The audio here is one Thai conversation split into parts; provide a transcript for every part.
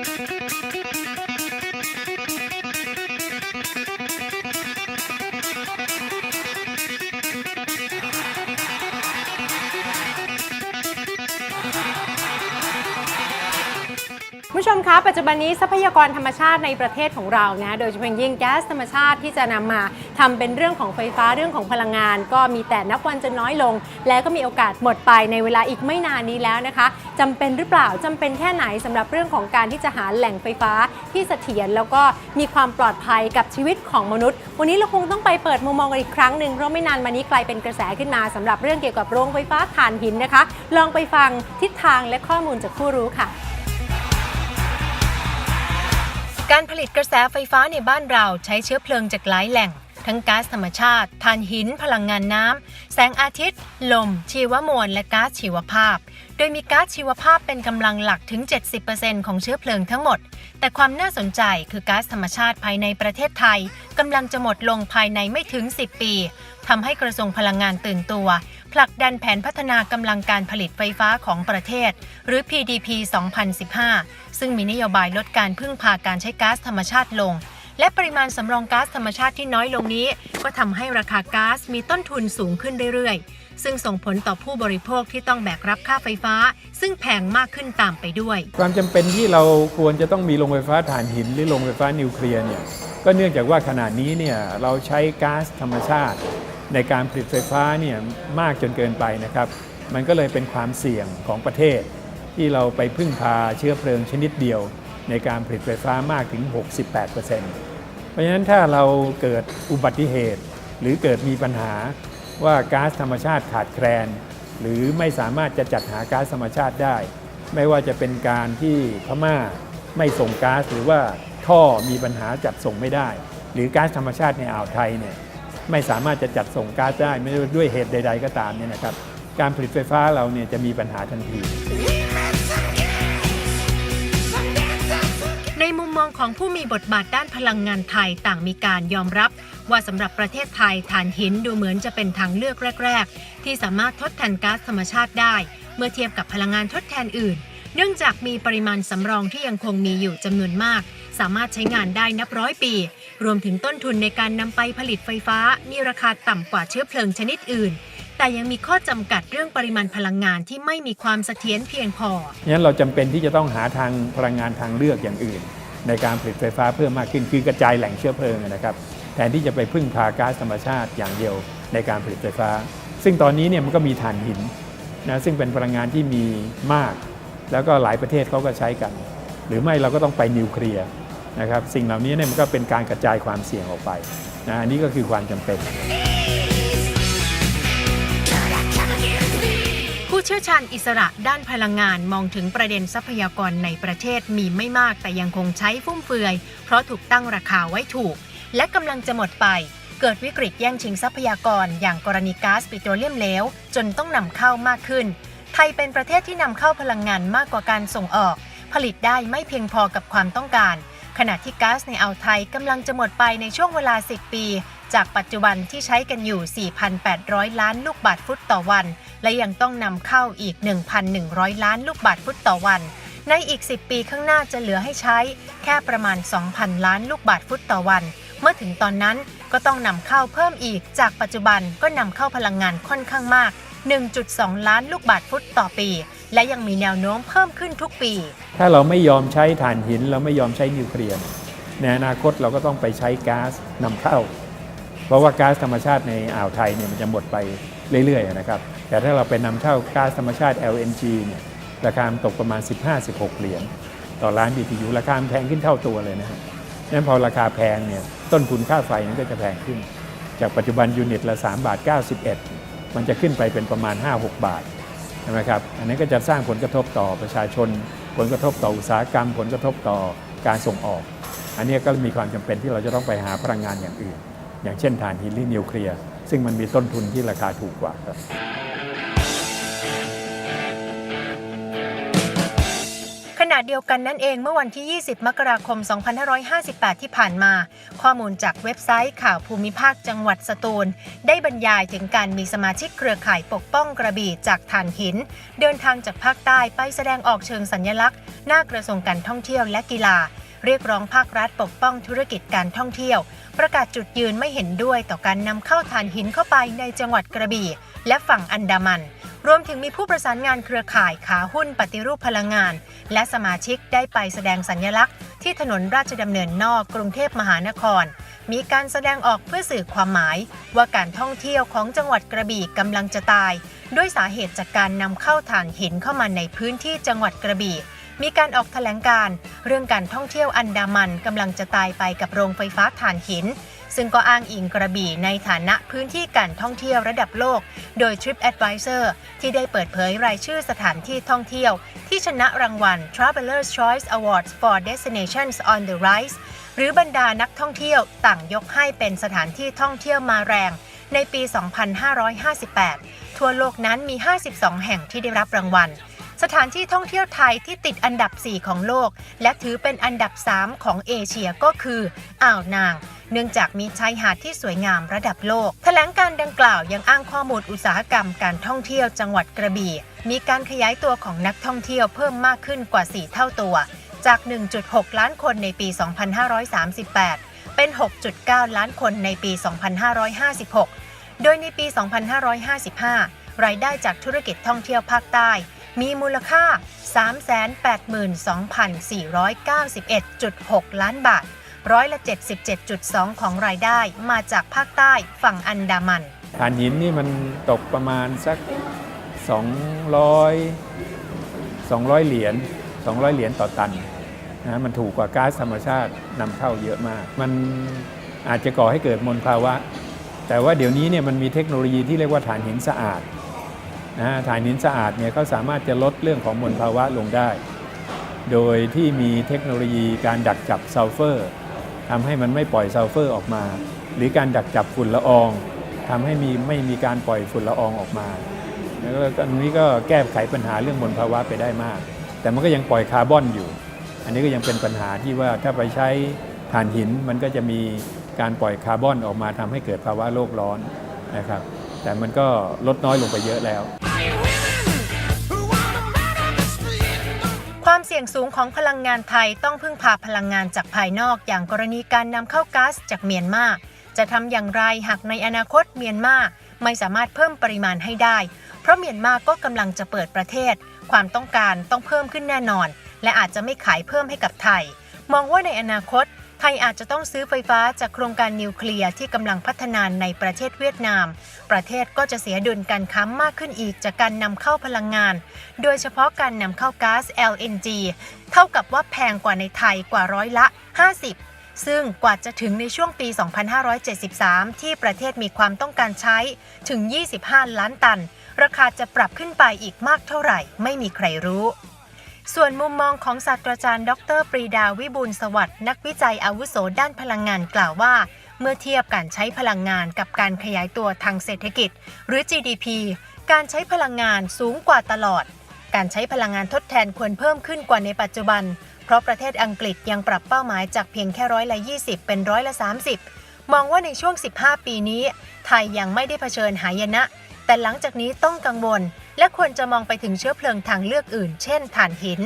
ผู้ชมคะปัจจุบันนี้ทรัพยากรธรรมชาติในประเทศของเรานะโดยเฉพาะอย่างยิ่งแก๊สธรรมชาติที่จะนำมา ทำเป็นเรื่องของไฟฟ้าเรื่องของพลังงาน ก็มีแต่นับวันจะน้อยลง และก็มีโอกาสหมดไปในเวลาอีกไม่นานนี้แล้วนะคะจำเป็นหรือเปล่าจำเป็นแค่ไหนสำหรับเรื่องของการที่จะหาแหล่งไฟฟ้าที่เสถียรแล้วก็มีความปลอดภัยกับชีวิตของมนุษย์ วันนี้เราคงต้องไปเปิดมุมมองกันอีกครั้งหนึ่งเพราะไม่นานมานี้กลายเป็นกระแสขึ้นมาสำหรับเรื่องเกี่ยวกับโรงไฟฟ้าถ่านหินนะคะ ลองไปฟังทิศทางและข้อมูลจากผู้รู้ค่ะการผลิตกระแสไฟฟ้าในบ้านเราใช้เชื้อเพลิงจากหลายแหล่ง ทั้งก๊าซธรรมชาติถ่านหิน พลังงานน้ำ แสงอาทิตย์ ลม ชีวมวล และก๊าซชีวภาพ โดยมีก๊าซชีวภาพเป็นกำลังหลักถึง 70%ของเชื้อเพลิงทั้งหมด แต่ความน่าสนใจคือก๊าซธรรมชาติภายในประเทศไทยกำลังจะหมดลงภายในไม่ถึง 10 ปีทำให้กระทรวงพลังงานตื่นตัว ผลักดันแผนพัฒนากำลังการผลิตไฟฟ้าของประเทศ หรือ PDP 2015 ซึ่งมีนโยบายลดการพึ่งพาการใช้ก๊าซธรรมชาติลง และปริมาณสำรองก๊าซธรรมชาติที่น้อยลงนี้ ก็ทำให้ราคาก๊าซมีต้นทุนสูงขึ้นเรื่อยๆ ซึ่งส่งผลต่อผู้บริโภคที่ต้องแบกรับค่าไฟฟ้า ซึ่งแพงมากขึ้นตามไปด้วย ความจำเป็นที่เราควรจะต้องมีโรงไฟฟ้าถ่านหินหรือโรงไฟฟ้านิวเคลียร์เนี่ยก็เนื่องจากว่าขณะนี้เนี่ยเราใช้ก๊าซธรรมชาติ ในการผลิตไฟฟ้าเนี่ยมากจนเกินไปนะครับ มันก็เลยเป็นความเสี่ยงของประเทศ ที่เราไปพึ่งพาเชื้อเพลิงชนิดเดียว ในการผลิตไฟฟ้ามากถึง 68% เพราะฉะนั้นถ้าเราเกิดอุบัติเหตุ หรือเกิดมีปัญหาว่าก๊าซธรรมชาติขาดแคลน หรือไม่สามารถจะจัดหาก๊าซธรรมชาติได้ ไม่ว่าจะเป็นการที่พม่าไม่ส่งก๊าซหรือว่าท่อมีปัญหาจัดส่งไม่ได้ หรือก๊าซธรรมชาติในอ่าวไทยเนี่ยไม่สามารถจะจัดส่งก๊าซได้ไม่ว่าด้วยเหตุใด ๆ ก็ตามเนี่ยนะครับ การผลิตไฟฟ้าเราเนี่ยจะมีปัญหาทันที ของผู้มีบทบาทด้านพลังงานไทยต่างมีการยอมรับ ว่าสำหรับประเทศไทยถ่านหินดูเหมือนจะเป็นทางเลือกแรก ๆ ที่สามารถทดแทนก๊าซธรรมชาติได้ เมื่อเทียบกับพลังงานทดแทนอื่น เนื่องจากมีปริมาณสำรองที่ยังคงมีอยู่จำนวนมาก สามารถใช้งานได้นับร้อยปี รวมถึงต้นทุนในการนำไปผลิตไฟฟ้า มีราคาต่ำกว่าเชื้อเพลิงชนิดอื่นแต่ยังมีข้อจำกัดเรื่องปริมาณพลังงานที่ไม่มีความเสถียรเพียงพองั้นเราจำเป็นที่จะต้องหาทางพลังงานทางเลือกอย่างอื่น ในการผลิตไฟฟ้าเพิ่มมากขึ้นคือกระจายแหล่งเชื้อเพลิงนะครับแทนที่จะไปพึ่งพาก๊าซธรรมชาติอย่างเดียวในการผลิตไฟฟ้า ซึ่งตอนนี้เนี่ยมันก็มีถ่านหินนะซึ่งเป็นพลังงานที่มีมาก แล้วก็หลายประเทศเขาก็ใช้กัน หรือไม่เราก็ต้องไปนิวเคลียร์นะครับสิ่งเหล่านี้เนี่ยมันก็เป็นการกระจายความเสี่ยงออกไปนะอันนี้ก็คือความจำเป็น ผู้เชี่ยวชาญอิสระด้านพลังงานมองถึงประเด็นทรัพยากรในประเทศมีไม่มากแต่ยังคงใช้ฟุ่มเฟือย เพราะถูกตั้งราคาไว้ถูก และกำลังจะหมดไป เกิดวิกฤตแย่งชิงทรัพยากร อย่างกรณีก๊าซปิโตรเลียมเหลวจนต้องนำเข้ามากขึ้น ไทยเป็นประเทศที่นำเข้าพลังงานมากกว่าการส่งออก ผลิตได้ไม่เพียงพอกับความต้องการ ขณะที่ก๊าซในอ่าวไทยกำลังจะหมดไปในช่วงเวลา 10 ปี จากปัจจุบันที่ใช้กันอยู่ 4,800 ล้านลูกบาทฟุตต่อวัน และยังต้องนำเข้าอีก 1,100 ล้านลูกบาทฟุตต่อวัน ในอีก 10 ปีข้างหน้าจะเหลือให้ใช้แค่ประมาณ 2,000 ล้านลูกบาทฟุตต่อวัน เมื่อถึงตอนนั้นก็ต้องนำเข้าเพิ่มอีก จากปัจจุบันก็นำเข้าพลังงานค่อนข้างมาก 1.2 ล้านลูกบาทฟุตต่อปี และยังมีแนวโน้มเพิ่มขึ้นทุกปี ถ้าเราไม่ยอมใช้ถ่านหิน เราไม่ยอมใช้นิวเคลียร์ในอนาคตเราก็ต้องไปใช้ก๊าซนำเข้า เพราะว่าก๊าซธรรมชาติในอ่าวไทยเนี่ยมันจะหมดไปเรื่อยๆนะครับแต่ถ้าเราไปนำเข้าก๊าซธรรมชาติ LNG เนี่ยราคาตกประมาณ 15-16 เหรียญต่อล้าน BTU ราคาแพงขึ้นเท่าตัวเลยนะฮะนั้นพอราคาแพงเนี่ยต้นทุนค่าไฟมันก็จะแพงขึ้น จากปัจจุบันยูนิตละ3บาท91 มันจะขึ้นไปเป็นประมาณ 5-6 บาทใช่ไหมครับอันนี้นก็จะสร้างผลกระทบต่อประชาชน ผลกระทบต่ออุตสาหกรรม ผลกระทบต่อการส่งออก อันนี้ก็มีความจำเป็นที่เราจะต้องไปหาพลังงานอย่างอื่น อย่างเช่นถ่านหินหรือนิวเคลียร์ซึ่งมันมีต้นทุนที่ราคาถูกกว่าครับขณะเดียวกันนั่นเองเมื่อวันที่ 20 มกราคม 2558 ที่ผ่านมา ข้อมูลจากเว็บไซต์ข่าวภูมิภาคจังหวัดสตูล ได้บรรยายถึงการมีสมาชิกเครือข่ายปกป้องกระบี่จากฐานหิน เดินทางจากภาคใต้ไปแสดงออกเชิงสัญลักษณ์ หน้ากระทรวงการท่องเที่ยวและกีฬา เรียกร้องภาครัฐปกป้องธุรกิจการท่องเที่ยว ประกาศจุดยืนไม่เห็นด้วยต่อการนำเข้าถ่านหินเข้าไปในจังหวัดกระบี่ และฝั่งอันดามัน รวมถึงมีผู้ประสานงานเครือข่ายขาหุ้นปฏิรูปพลังงาน และสมาชิกได้ไปแสดงสัญลักษณ์ ที่ถนนราชดำเนินนอกกรุงเทพมหานคร มีการแสดงออกเพื่อสื่อความหมาย ว่าการท่องเที่ยวของจังหวัดกระบี่กำลังจะตาย ด้วยสาเหตุจากการนำเข้าถ่านหินเข้ามาในพื้นที่จังหวัดกระบี่ มีการออกแถลงการ เรื่องการท่องเที่ยวอันดามันกำลังจะตายไปกับโรงไฟฟ้าถ่านหิน ซึ่งก็อ้างอิงกระบี่ในฐานะพื้นที่การท่องเที่ยวระดับโลก โดย TripAdvisor ที่ได้เปิดเผยรายชื่อสถานที่ท่องเที่ยว ที่ชนะรางวัล Traveler's Choice Awards for Destinations on the Rise หรือบรรดานักท่องเที่ยวต่างยกให้เป็นสถานที่ท่องเที่ยวมาแรงในปี 2558 ทั่วโลกนั้นมี 52 แห่งที่ได้รับรางวัล สถานที่ท่องเที่ยวไทยที่ติดอันดับ 4 ของโลก และถือเป็นอันดับ 3 ของเอเชียก็คืออ่าวนาง เนื่องจากมีชายหาดที่สวยงามระดับโลก แถลงการดังกล่าวยังอ้างข้อมูลอุตสาหกรรมการท่องเที่ยวจังหวัดกระบี่ มีการขยายตัวของนักท่องเที่ยวเพิ่มมากขึ้นกว่า 4 เท่าตัว จาก 1.6 ล้านคนในปี 2538 เป็น 6.9 ล้านคนในปี 2556 โดยในปี 2555 รายได้จากธุรกิจท่องเที่ยวภาคใต้ มีมูลค่า 382,491.6 ล้านบาท ร้อยละ 77.2 ของรายได้มาจากภาคใต้ฝั่งอันดามันถ่านหินนี่มันตกประมาณสัก 200 200 เหรียญ 200 เหรียญต่อตันนะมันถูกกว่าก๊าซธรรมชาตินำเข้าเยอะมาก มันอาจจะก่อให้เกิดมลภาวะ แต่ว่าเดี๋ยวนี้เนี่ยมันมีเทคโนโลยีที่เรียกว่าถ่านหินสะอาด นะฮะถ่านหินสะอาดเนี่ยเขาสามารถจะลดเรื่องของมลภาวะลงได้ โดยที่มีเทคโนโลยีการดักจับซัลเฟอร์ทำให้มันไม่ปล่อยซัลเฟอร์ออกมา หรือการดักจับฝุ่นละอองทำให้มีไม่มีการปล่อยฝุ่นละอองออกมาแล้วก็ตรงนี้ก็แก้ไขปัญหาเรื่องมลภาวะไปได้มาก แต่มันก็ยังปล่อยคาร์บอนอยู่ อันนี้ก็ยังเป็นปัญหาที่ว่าถ้าไปใช้ถ่านหินมันก็จะมีการปล่อยคาร์บอนออกมาทำให้เกิดภาวะโลกร้อนนะครับ แต่มันก็ลดน้อยลงไปเยอะแล้ว ความเสี่ยงสูงของพลังงานไทยต้องพึ่งพาพลังงานจากภายนอกอย่างกรณีการนำเข้าก๊าซจากเมียนมาจะทำอย่างไรหากในอนาคตเมียนมาไม่สามารถเพิ่มปริมาณให้ได้ เพราะเมียนมาก็กำลังจะเปิดประเทศ ความต้องการต้องเพิ่มขึ้นแน่นอน และอาจจะไม่ขายเพิ่มให้กับไทย มองว่าในอนาคต ไทยอาจจะต้องซื้อไฟฟ้าจากโครงการนิวเคลียร์ที่กำลังพัฒนาในประเทศเวียดนาม ประเทศก็จะเสียดุลการค้ามากขึ้นอีกจากการนำเข้าพลังงาน โดยเฉพาะการนำเข้าก๊าซ LNG เท่ากับว่าแพงกว่าในไทยกว่าร้อยละ 50ซึ่งกว่าจะถึงในช่วงปี 2573 ที่ประเทศมีความต้องการใช้ถึง 25 ล้านตัน ราคาจะปรับขึ้นไปอีกมากเท่าไหร่ ไม่มีใครรู้ ส่วนมุมมองของศาสตราจารย์ ดร ปรีดาวิบูลสวัสดิ์นักวิจัยอาวุโสด้านพลังงานกล่าวว่า เมื่อเทียบการใช้พลังงานกับการขยายตัวทางเศรษฐกิจ หรือ GDP การใช้พลังงานสูงกว่าตลอด การใช้พลังงานทดแทนควรเพิ่มขึ้นกว่าในปัจจุบัน เพราะประเทศอังกฤษยังปรับเป้าหมายจากเพียงแค่ร้อยละ 20 เป็นร้อยละ 30 มองว่าในช่วง 15 ปีนี้ ไทยยังไม่ได้เผชิญหายนะ แต่หลังจากนี้ต้องกังวล และควรจะมองไปถึงเชื้อเพลิงทางเลือกอื่น เช่นถ่านหิน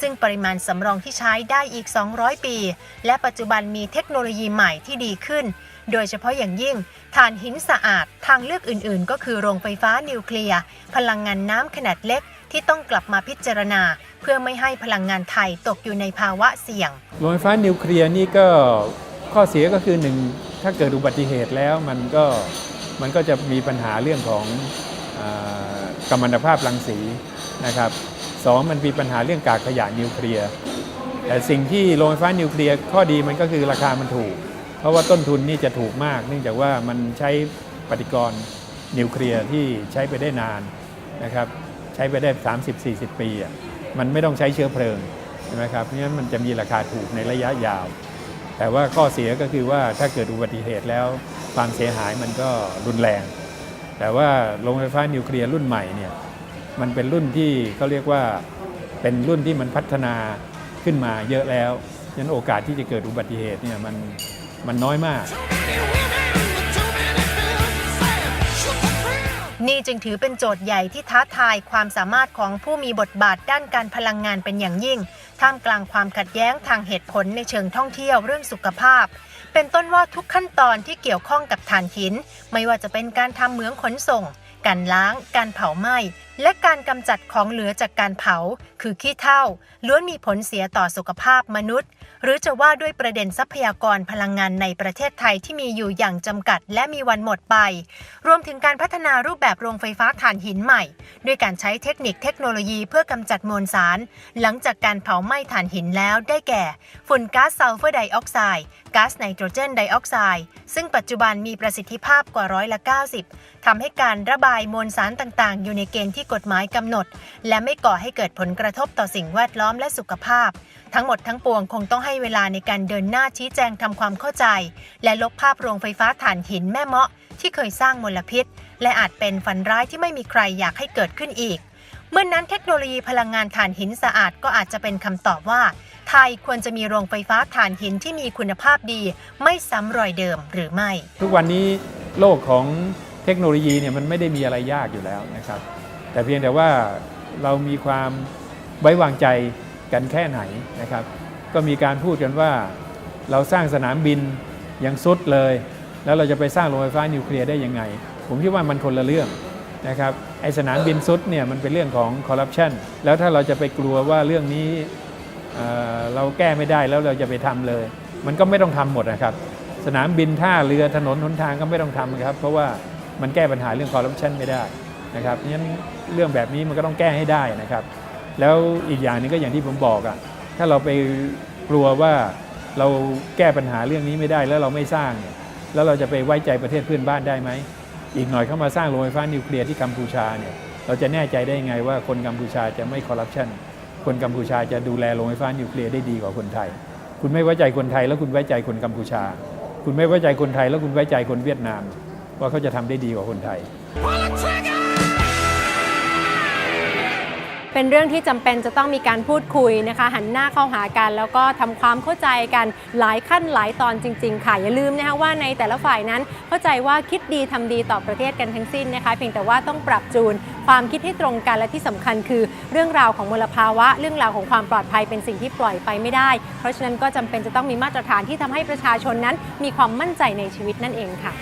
ซึ่งปริมาณสำรองที่ใช้ได้อีก 200 ปี และปัจจุบันมีเทคโนโลยีใหม่ที่ดีขึ้น โดยเฉพาะอย่างยิ่งถ่านหินสะอาด ทางเลือกอื่น ๆ ก็คือโรงไฟฟ้านิวเคลียร์ พลังงานน้ำขนาดเล็กที่ต้องกลับมาพิจารณา เพื่อไม่ให้พลังงานไทยตกอยู่ในภาวะเสี่ยง โรงไฟฟ้านิวเคลียร์นี่ก็ข้อเสียก็คือหนึ่งถ้าเกิดอุบัติเหตุแล้วมันก็มันก็จะมีปัญหาเรื่องของอา กัมมันตภาพรังสีนะครับสองมันมีปัญหาเรื่องกากขยะนิวเคลียร์แต่สิ่งที่โรงไฟฟ้านิวเคลียร์ข้อดีมันก็คือราคามันถูก เพราะว่าต้นทุนนี่จะถูกมาก เนื่องจากว่ามันใช้ปฏิกรณ์นิวเคลียร์ที่ใช้ไปได้นานนะครับใช้ไปได้ 30-40 ปีอะมันไม่ต้องใช้เชื้อเพลิงใช่ไหมครับเพราะฉะนั้นมันจะมีราคาถูกในระยะยาว แต่ว่าข้อเสียก็คือว่าถ้าเกิดอุบัติเหตุแล้วความเสียหายมันก็รุนแรง แต่ว่าโรงไฟฟ้านิวเคลียร์รุ่นใหม่เนี่ยมันเป็นรุ่นที่เขาเรียกว่าเป็นรุ่นที่มันพัฒนาขึ้นมาเยอะแล้วฉะนั้นโอกาสที่จะเกิดอุบัติเหตุเนี่ยมันมันน้อยมาก นี่จึงถือเป็นโจทย์ใหญ่ที่ท้าทายความสามารถของผู้มีบทบาทด้านการพลังงานเป็นอย่างยิ่ง ท่ามกลางความขัดแย้งทางเหตุผลในเชิงท่องเที่ยวเรื่องสุขภาพ เป็นต้นว่าทุกขั้นตอนที่เกี่ยวข้องกับถ่านหิน ไม่ว่าจะเป็นการทำเหมืองขนส่ง การล้าง การเผาไหม้ และการกำจัดของเหลือจากการเผา คือขี้เถ้าล้วนมีผลเสียต่อสุขภาพมนุษย์ หรือจะว่าด้วยประเด็นทรัพยากรพลังงานในประเทศไทยที่มีอยู่อย่างจำกัด และมีวันหมดไป รวมถึงการพัฒนารูปแบบโรงไฟฟ้าถ่านหินใหม่ ด้วยการใช้เทคนิคเทคโนโลยีเพื่อกำจัดมวลสาร หลังจากการเผาไหม้ถ่านหินแล้วได้แก่ ฝุ่นก๊าซซัลเฟอร์ไดออกไซด์ก๊าซไนโตรเจนไดออกไซด์ซึ่งปัจจุบันมีประสิทธิภาพกว่าร้อยละ 90ทำให้การระบายมวลสารต่างๆ อยู่ในเกณฑ์ที่กฎหมายกำหนด และไม่ก่อให้เกิดผลกระทบต่อสิ่งแวดล้อมและสุขภาพทั้งหมดทั้งปวงคงต้องให้เวลาในการเดินหน้าชี้แจงทำความเข้าใจ และลบภาพโรงไฟฟ้าถ่านหินแม่เมาะ ที่เคยสร้างมลพิษ และอาจเป็นฝันร้ายที่ไม่มีใครอยากให้เกิดขึ้นอีก เมื่อนนั้นเทคโนโลยีพลังงานถ่านหินสะอาดก็อาจจะเป็นคำตอบว่า ไทยควรจะมีโรงไฟฟ้าถ่านหินที่มีคุณภาพดี ไม่ซ้ำรอยเดิมหรือไม่ ทุกวันนี้โลกของเทคโนโลยีเนี่ยมันไม่ได้มีอะไรยากอยู่แล้วนะครับ แต่เพียงแต่ว่าเรามีความไว้วางใจ กันแค่ไหนนะครับ ก็มีการพูดกันว่าเราสร้างสนามบินยังสุดเลย แล้วเราจะไปสร้างโรงไฟฟ้านิวเคลียร์ได้ยังไง ผมคิดว่ามันคนละเรื่องนะครับไอสนามบินสุดเนี่ยมันเป็นเรื่องของคอร์รัปชันแล้วถ้าเราจะไปกลัวว่าเรื่องนี้เเราแก้ไม่ได้แล้วเราจะไปทำเลย มันก็ไม่ต้องทำหมดนะครับ สนามบินท่าเรือถนนหนทางก็ไม่ต้องทำครับ เพราะว่ามันแก้ปัญหาเรื่องคอร์รัปชันไม่ได้นะครับเพราะฉะนั้นเรื่องแบบนี้มันก็ต้องแก้ให้ได้นะครับ แล้วอีกอย่างนึงก็อย่างที่ผมบอกอะ่ะถ้าเราไปกลัวว่าเราแก้ปัญหาเรื่องนี้ไม่ได้แล้วเราไม่สร้างเนี่ยแล้วเราจะไปไว้ใจประเทศเพื่อนบ้านได้ไหมอีกหน่อยเข้ามาสร้างโรงไฟฟ้านิวเคลียร์ที่กัมพูชาเนี่ยเราจะแน่ใจได้ยังไงว่าคนกัมพูชาจะไม่คอร์รัปชันคนกัมพูชาจะดูแลโรงไฟฟ้านิวเคลียร์ได้ดีกว่าคนไทย คุณไม่ไว้ใจคนไทยแล้วคุณไว้ใจคนกัมพูชา คุณไม่ไว้ใจคนไทยแล้วคุณไว้ใจคนเวียดนาม ว่าเขาจะทำได้ดีกว่าคนไทย เป็นเรื่องที่จำเป็นจะต้องมีการพูดคุยนะคะ หันหน้าเข้าหากันแล้วก็ทำความเข้าใจกันหลายขั้นหลายตอนจริง ๆ ค่ะ อย่าลืมนะคะว่าในแต่ละฝ่ายนั้นเข้าใจว่าคิดดีทำดีต่อประเทศกันทั้งสิ้นนะคะ เพียงแต่ว่าต้องปรับจูนความคิดให้ตรงกันและที่สำคัญคือ เรื่องราวของมลภาวะ เรื่องราวของความปลอดภัยเป็นสิ่งที่ปล่อยไปไม่ได้ เพราะฉะนั้นก็จำเป็นจะต้องมีมาตรฐานที่ทำให้ประชาชนนั้น มีความมั่นใจในชีวิตนั่นเองค่ะ